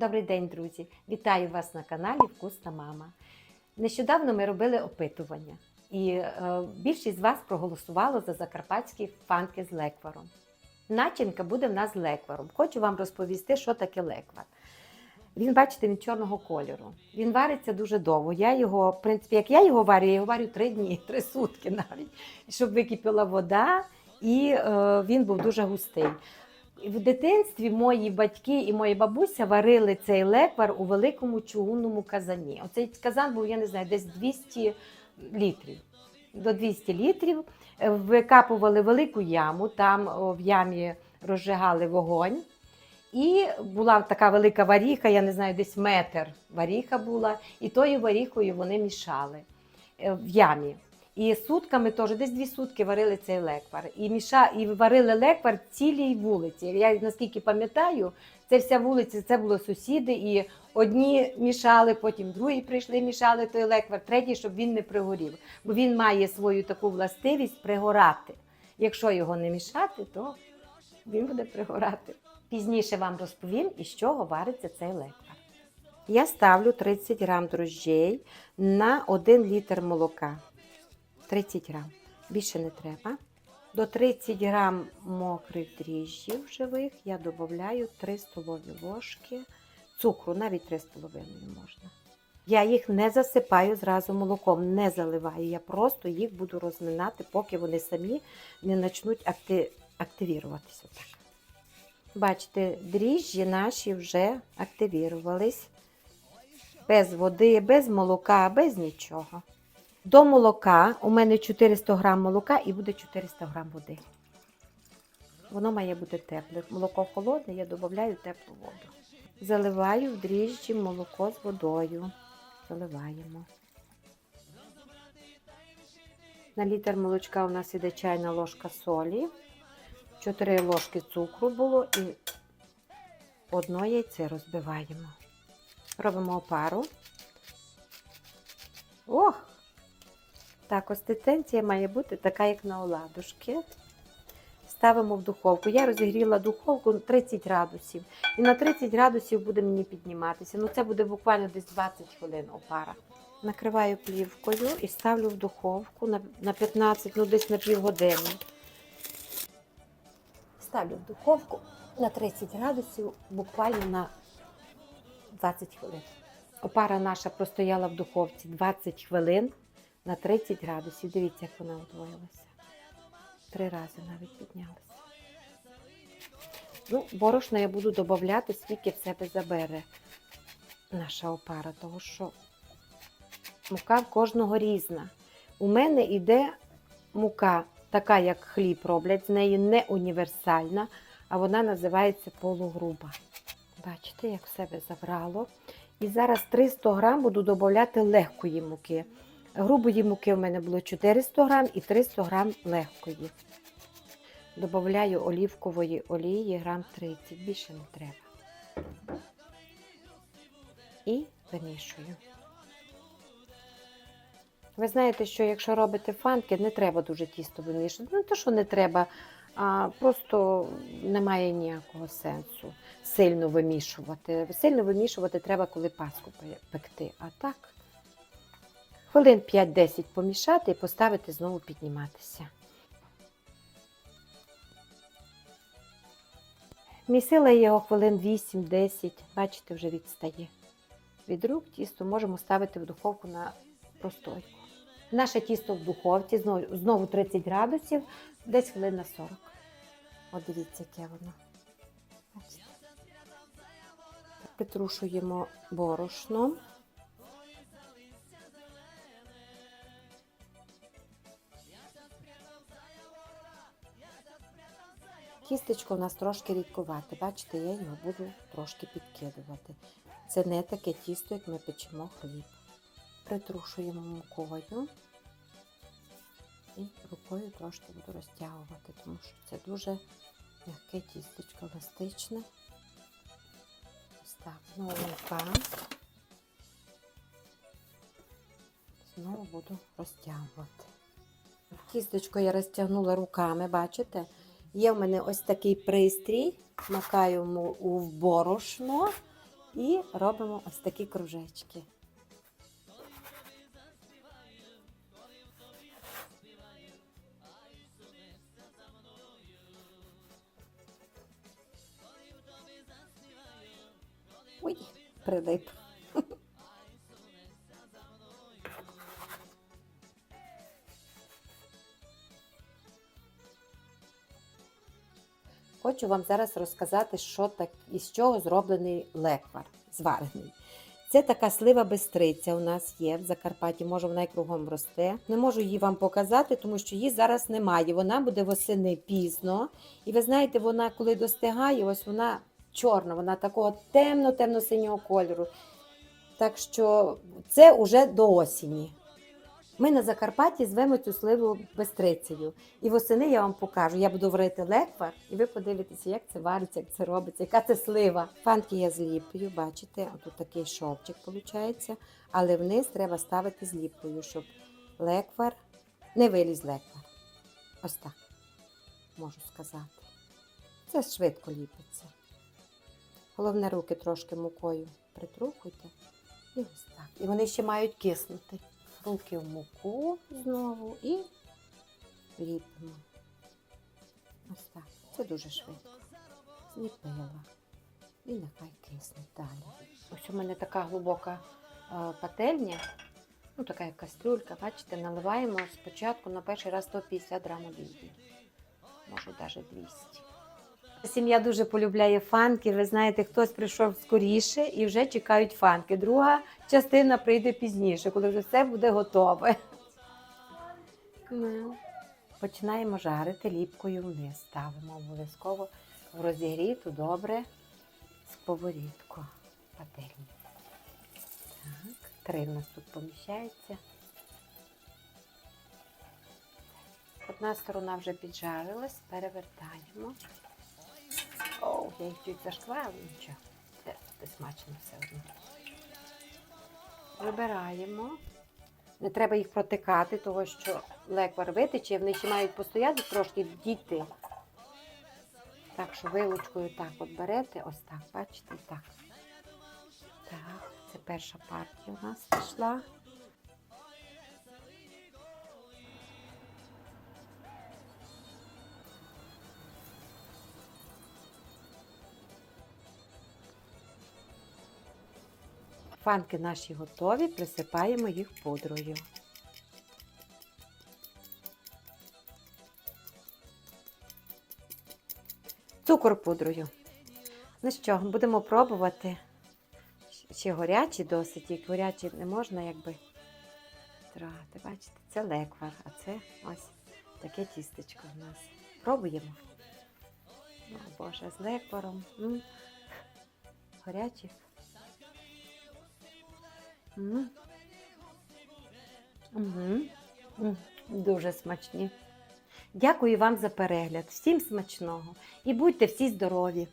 Добрий день, друзі! Вітаю вас на каналі Вкусна Мама. Нещодавно ми робили опитування, і е, більшість з вас проголосувало за закарпатські фанки з лекваром. Начинка буде в нас з лекваром. Хочу вам розповісти, що таке леквар. Він, бачите, він чорного кольору. Він вариться дуже довго. Я його, в принципі, як я його варю, я його варю три дні, три сутки навіть, щоб википіла вода, і е, він був дуже густий. В дитинстві мої батьки і моя бабуся варили цей леквар у великому чугунному казані. Оцей казан був, я не знаю, десь 200 літрів. До 200 літрів викапували велику яму, там в ямі розжигали вогонь. І була така велика варіха, я не знаю, десь метр варіха була, і тою варіхою вони мішали е, в ямі. І сутками теж десь дві сутки варили цей леквар. І міша, і варили леквар цілій вулиці. Я наскільки пам'ятаю, це вся вулиця, це були сусіди, і одні мішали, потім другі прийшли, мішали той леквар, третій, щоб він не пригорів. Бо він має свою таку властивість пригорати. Якщо його не мішати, то він буде пригорати. Пізніше вам розповім, із чого вариться цей леквар. Я ставлю 30 грам дрожжей на 1 літр молока. 30 грам. Більше не треба. До 30 грам мокрих дріжджів живих я додаю 3 столові ложки цукру, навіть 3 столовини можна. Я їх не засипаю зразу молоком, не заливаю. Я просто їх буду розминати, поки вони самі не почнуть акти... активіруватися. Так. Бачите, дріжджі наші вже активірувались. Без води, без молока, без нічого. До молока у мене 400 грам молока і буде 400 грам води. Воно має бути тепле. Молоко холодне, я додаю теплу воду. Заливаю в дріжджі молоко з водою. Заливаємо. На літр молочка у нас іде чайна ложка солі, 4 ложки цукру було і одно яйце розбиваємо. Робимо опару. Ох! Так, консистенція має бути така, як на оладушки. Ставимо в духовку. Я розігріла духовку 30 градусів. І на 30 градусів буде мені підніматися. Ну, це буде буквально десь 20 хвилин опара. Накриваю плівкою і ставлю в духовку на, на 15, ну десь на півгодини. Ставлю в духовку на 30 градусів, буквально на 20 хвилин. Опара наша простояла в духовці 20 хвилин на 30 градусів. Дивіться, як вона удвоїлася. Три рази навіть піднялася. Ну, борошно я буду додати, скільки в себе забере наша опара, тому що мука в кожного різна. У мене йде мука, така, як хліб роблять, з неї не універсальна, а вона називається полугруба. Бачите, як в себе забрало. І зараз 300 грам буду додати легкої муки. Грубої муки в мене було 400 грам і 300 грам легкої. Добавляю олівкової олії грам 30, більше не треба. І вимішую. Ви знаєте, що якщо робите фанки, не треба дуже тісто вимішувати. Не те, що не треба, а просто немає ніякого сенсу сильно вимішувати. Сильно вимішувати треба, коли паску пекти. А так, хвилин 5-10 помішати і поставити знову підніматися. Місила його хвилин 8-10, бачите, вже відстає. Від рук тісто можемо ставити в духовку на простойку. Наше тісто в духовці, знову, знову 30 градусів, десь хвилин на 40. От дивіться, яке воно. Бачите? Притрушуємо борошном. Тістечко у нас трошки рідкувате. Бачите, я його буду трошки підкидувати. Це не таке тісто, як ми печемо хліб. Притрушуємо мукою і рукою трошки буду розтягувати, тому що це дуже м'яке тістечко еластичне. Ось так, знову мука. Знову буду розтягувати. Тістечко я розтягнула руками, бачите? Є в мене ось такий пристрій, макаю в борошно І робимо ось такі кружечки. Ой, прилип. Хочу вам зараз розказати, що так, із чого зроблений леквар, зварений. Це така слива бистриця у нас є в Закарпатті, може вона і кругом росте. Не можу її вам показати, тому що її зараз немає. Вона буде восени пізно. І ви знаєте, вона коли достигає, ось вона чорна, вона такого темно-темно-синього кольору. Так що це вже до осені. Ми на Закарпатті звемо цю сливу бестрицею. І восени я вам покажу. Я буду варити леквар, і ви подивитеся, як це вариться, як це робиться, яка це слива. Фанки я зліплюю, бачите, отут такий шовчик виходить, але вниз треба ставити зліплею, щоб леквар не виліз леквар. Ось так можу сказати. Це швидко ліпиться. Головне, руки трошки мукою притрухуйте. І ось так. І вони ще мають киснути. Руки в муку знову і ліпимо. Ось так. Це дуже швидко. Зліпила. І нехай киснуть далі. Ось у мене така глибока е, пательня, ну така як кастрюлька, бачите, наливаємо спочатку на перший раз 150 грам олії. Може навіть 200. Сім'я дуже полюбляє фанки. Ви знаєте, хтось прийшов скоріше і вже чекають фанки. Друга частина прийде пізніше, коли вже все буде готове. Починаємо жарити ліпкою вниз. Ставимо обов'язково в розігріту добре сковорідку пательню. Так, три в нас тут поміщається. Одна сторона вже піджарилась, перевертаємо. О, я їх чуть зашкварила, нічого. Це, це смачно все одно. Вибираємо. Не треба їх протикати, тому що леквар витече, вони ще мають постояти трошки дійти. Так що вилочкою так от берете, ось так, бачите, так. Так, це перша партія у нас пішла. Фанки наші готові, присипаємо їх пудрою. Цукор пудрою. Ну що, будемо пробувати. Ще горячі досить, тільки горячі не можна якби трати. Бачите, це леквар, а це ось таке тістечко в нас. Пробуємо. О, Боже, з лекваром. М. Горячі. М, Дуже смачні. Дякую вам за перегляд. Всім смачного і будьте всі здорові!